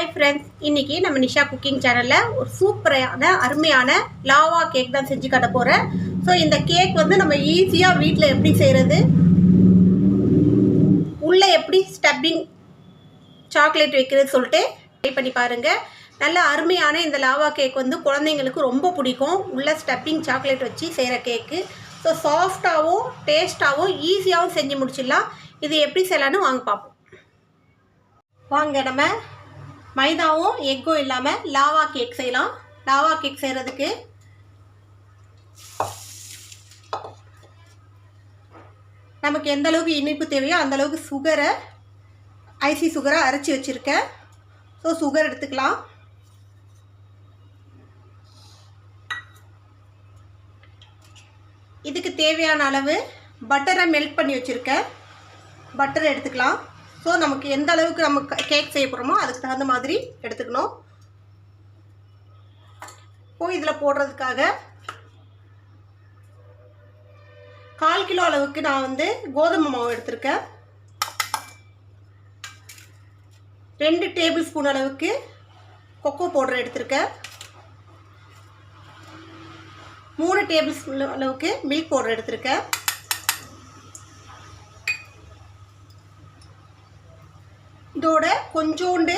Hi friends இன்னைக்கு நம்ம Nisha cooking சேனலில் ஒரு சூப்பரான அருமையான லாவா கேக் தான் செஞ்சு காட்ட போகிறேன் ஸோ இந்த கேக் வந்து நம்ம ஈஸியாக வீட்டில் எப்படி செய்கிறது உள்ளே எப்படி ஸ்டப்பிங் சாக்லேட் வைக்கிறது சொல்லிட்டு ட்ரை பண்ணி பாருங்கள் நல்ல அருமையான இந்த லாவா கேக் வந்து குழந்தைங்களுக்கு ரொம்ப பிடிக்கும். உள்ளே ஸ்டப்பிங் சாக்லேட் வச்சு செய்கிற கேக்கு ஸோ சாஃப்டாகவும் டேஸ்ட்டாகவும் ஈஸியாகவும் செஞ்சு முடிச்சிடலாம். இது எப்படி செய்யலான்னு வாங்க பார்ப்போம் வாங்க நம்ம மைதாவும் எக்கும் இல்லாமல் லாவா கேக் செய்யலாம். லாவா கேக் செய்கிறதுக்கு நமக்கு எந்த அளவுக்கு இனிப்பு தேவையோ அந்த அளவுக்கு சுகரை ஐசி சுகரை அரைச்சி வச்சுருக்கேன். ஸோ சுகர் எடுத்துக்கலாம். இதுக்கு தேவையான அளவு பட்டரை மெல்ட் பண்ணி வச்சுருக்கேன். பட்டர் எடுத்துக்கலாம். ஸோ நமக்கு எந்த அளவுக்கு நம்ம கேக் செய்ய போகிறோமோ அதுக்கு தகுந்த மாதிரி எடுத்துக்கணும். இப்போ இதில் போடுறதுக்காக கால் கிலோ அளவுக்கு நான் வந்து கோதுமை மாவு எடுத்திருக்கேன். ரெண்டு டேபிள் ஸ்பூன் அளவுக்கு கொக்கோ பவுடர் எடுத்திருக்கேன். மூணு டேபிள் ஸ்பூன் அளவுக்கு மில்க் பவுடர் எடுத்திருக்கேன். இதோட கொஞ்சோண்டு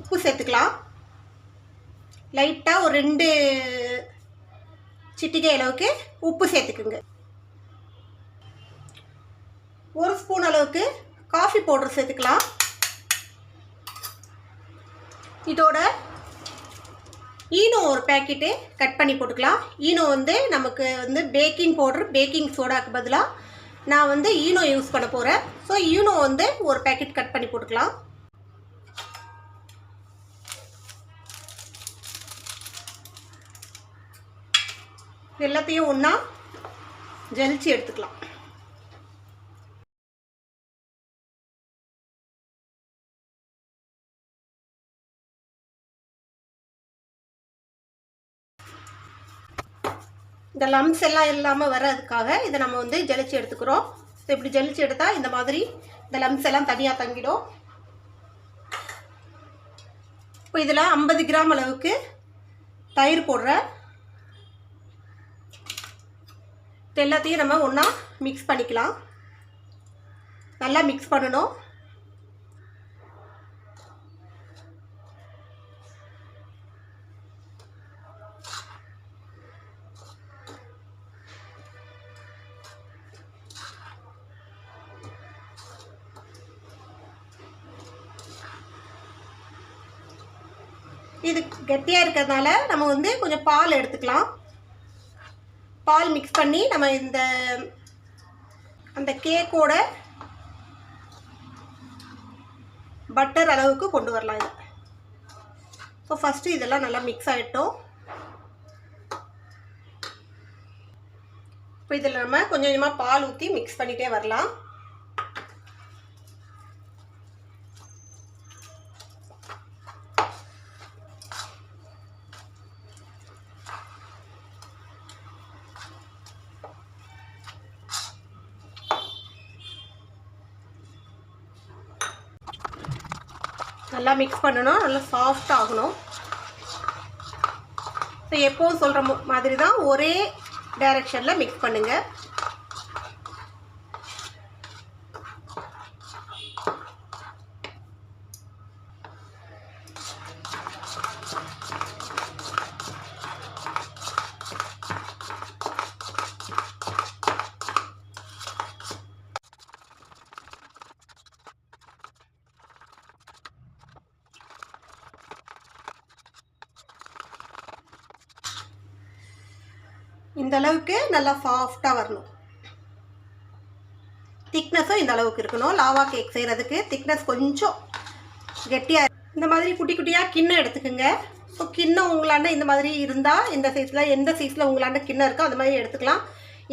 உப்பு சேர்த்துக்கலாம். லைட்டாக ஒரு ரெண்டு சிட்டிகை அளவுக்கு உப்பு சேர்த்துக்குங்க. ஒரு ஸ்பூன் அளவுக்கு காஃபி பவுடர் சேர்த்துக்கலாம். இதோட ஈனோ ஒரு பேக்கெட்டு கட் பண்ணி போட்டுக்கலாம். ஈனோ வந்து நமக்கு வந்து பேக்கிங் பவுடர் பேக்கிங் சோடாக்கு பதிலாக நான் வந்து ஈனோ யூஸ் பண்ண போகிறேன் ஸோ ஈனோ வந்து ஒரு பேக்கெட் கட் பண்ணி போட்டுக்கலாம். எல்லாத்தையும் ஒன்றா ஜலிச்சு எடுத்துக்கலாம். இந்த லம்ஸ் எல்லாம் இல்லாமல் வர்றதுக்காக இதை நம்ம வந்து ஜலிச்சு எடுத்துக்கிறோம். ஸோ இப்படி ஜலிச்சு எடுத்தால் இந்த மாதிரி இந்த லம்ஸ் எல்லாம் தனியாக தங்கிடும். இப்போ இதில் ஐம்பது கிராம் அளவுக்கு தயிர் போடுறேன். இது எல்லாத்தையும் நம்ம ஒன்றா மிக்ஸ் பண்ணிக்கலாம். நல்லா மிக்ஸ் பண்ணணும். இது கெட்டியாக இருக்கிறதுனால நம்ம வந்து கொஞ்சம் பால் எடுத்துக்கலாம். பால் மிக்ஸ் பண்ணி நம்ம இந்த அந்த கேக்கோட பட்டர் அளவுக்கு கொண்டு வரலாம் இதை. ஸோ ஃபஸ்ட்டு இதெல்லாம் நல்லா மிக்ஸ் ஆகிட்டோம் இப்போ இதில் நம்ம கொஞ்சம் கொஞ்சமாக பால் ஊற்றி மிக்ஸ் பண்ணிகிட்டே வரலாம். நல்லா மிக்ஸ் பண்ணணும். நல்லா சாஃப்ட் ஆகணும். ஸோ எப்போவும் சொல்கிற மாதிரி தான் ஒரே டைரெக்ஷனில் மிக்ஸ் பண்ணுங்கள் இந்த அளவுக்கு நல்லா சாஃப்டாக வரணும். திக்னஸும் இந்த அளவுக்கு இருக்கணும். லாவா கேக் செய்கிறதுக்கு திக்னஸ் கொஞ்சம் கெட்டியாக இந்த மாதிரி குட்டி குட்டியாக கிண்ணம் எடுத்துக்கோங்க. ஸோ கிண்ணம் உங்களாண்ட இந்த மாதிரி இருந்தால் இந்த சைஸில் எந்த சைஸில் உங்களாண்ட கிண்ணம் இருக்கோ அந்த மாதிரி எடுத்துக்கலாம்.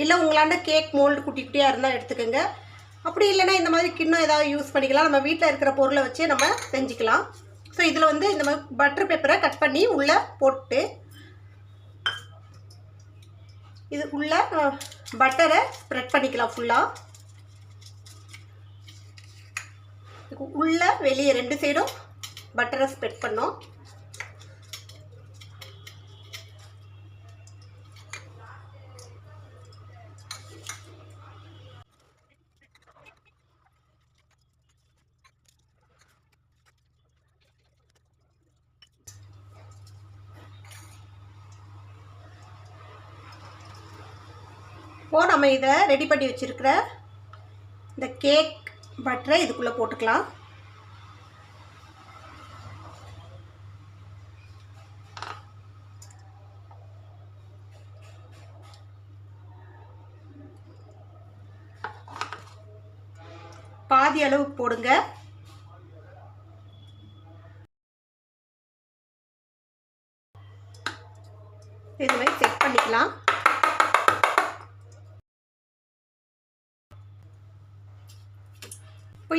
இல்லை உங்களாண்ட கேக் மோல்டு குட்டி குட்டியாக இருந்தால் எடுத்துக்கோங்க. அப்படி இல்லைன்னா இந்த மாதிரி கிண்ணம் ஏதாவது யூஸ் பண்ணிக்கலாம். நம்ம வீட்டில் இருக்கிற பொருளை வச்சே நம்ம செஞ்சுக்கலாம். ஸோ இதில் வந்து இந்த மாதிரி பட்டர் பேப்பரை கட் பண்ணி உள்ளே போட்டு இது உள்ள பட்டரை ஸ்ப்ரெட் பண்ணிக்கலாம் ஃபுல்லாக உள்ள வெளியே ரெண்டு சைடும் பட்டரை ஸ்ப்ரெட் பண்ணோம். இப்போ நம்ம இதை ரெடி பண்ணி வச்சுருக்கிற இந்த கேக் பட்டரை இதுக்குள்ளே போட்டுக்கலாம். பாதி அளவு போடுங்க.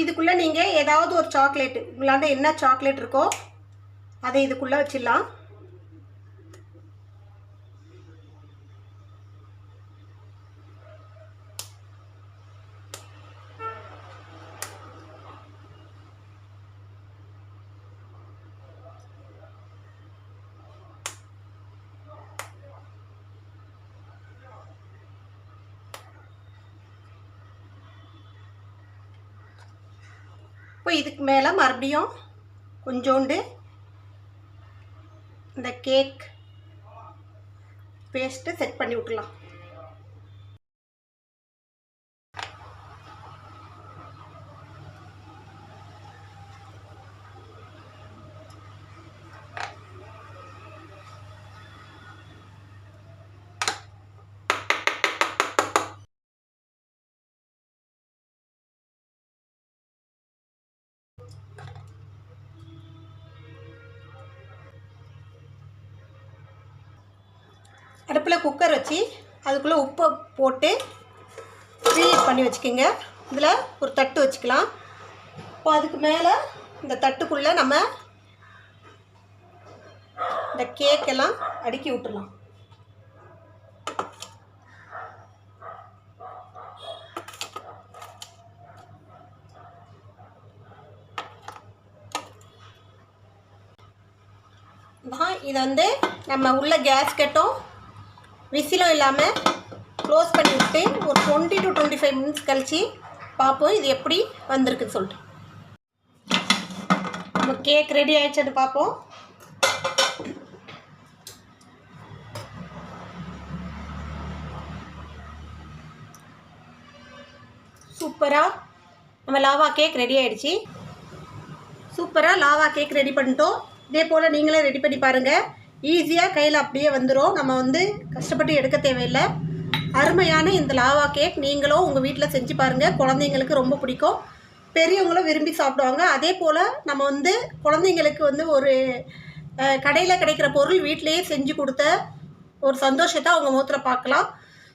இதுக்குள்ளே நீங்கள் ஏதாவது ஒரு சாக்லேட்டு உங்களாண்ட என்ன சாக்லேட் இருக்கோ அதை இதுக்குள்ளே வச்சிடலாம். இப்போ இதுக்கு மேலே மறுபடியும் கொஞ்சோண்டு இந்த கேக் பேஸ்ட்டு செட் பண்ணி விட்டுலாம் அடுப்பில் குக்கர் வச்சு அதுக்குள்ளே உப்பை போட்டு ப்ரீஹீட் பண்ணி வச்சுக்கோங்க. இதில் ஒரு தட்டு வச்சுக்கலாம். இப்போ அதுக்கு மேலே இந்த தட்டுக்குள்ளே நம்ம இந்த கேக்கெல்லாம் அடுக்கி விட்டுடலாம் இதை வந்து நம்ம உள்ள கேஸ்கெட்டும் விசிலும் இல்லாமல் க்ளோஸ் பண்ணி விட்டு ஒரு twenty to twenty five minutes கழித்து பார்ப்போம் இது எப்படி வந்திருக்குன்னு சொல்லிட்டு. நம்ம கேக் ரெடி ஆயிடுச்சுன்னு பார்ப்போம் சூப்பராக நம்ம லாவா கேக் ரெடி ஆகிடுச்சி சூப்பராக லாவா கேக் ரெடி பண்ணிட்டோம். இதே போல் நீங்களே ரெடி பண்ணி பாருங்கள் ஈஸியாக கையில் அப்படியே வந்துடும் நம்ம வந்து கஷ்டப்பட்டு எடுக்க தேவையில்லை. அருமையான இந்த லாவா கேக் நீங்களும் உங்கள் வீட்டில் செஞ்சு பாருங்கள் குழந்தைங்களுக்கு ரொம்ப பிடிக்கும். பெரியவங்களும் விரும்பி சாப்பிடுவாங்க. அதே போல் நம்ம வந்து குழந்தைங்களுக்கு வந்து ஒரு கடையில் கிடைக்கிற பொருள் வீட்டிலேயே செஞ்சு கொடுத்த ஒரு சந்தோஷத்தை அவங்க முகத்தில் பார்க்கலாம்.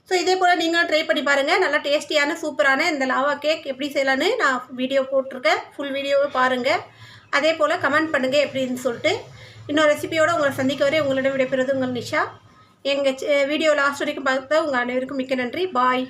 ஸோ இதே போல் நீங்களும் ட்ரை பண்ணி பாருங்கள் நல்லா டேஸ்டியான சூப்பரான இந்த லாவா கேக் எப்படி செய்யலான்னு நான் வீடியோ போட்டிருக்கேன். ஃபுல் வீடியோவை பாருங்கள் அதே போல் கமெண்ட் பண்ணுங்கள் எப்படின்னு சொல்லிட்டு. இன்னொரு ரெசிபியோடு உங்களை சந்திக்க வரை உங்களிடம் விடைபெறுவது உங்கள் நிஷா. எங்கள் வீடியோ லாஸ்ட் வரைக்கும் பார்த்தா உங்கள் அனைவருக்கும் மிக்க நன்றி. பாய்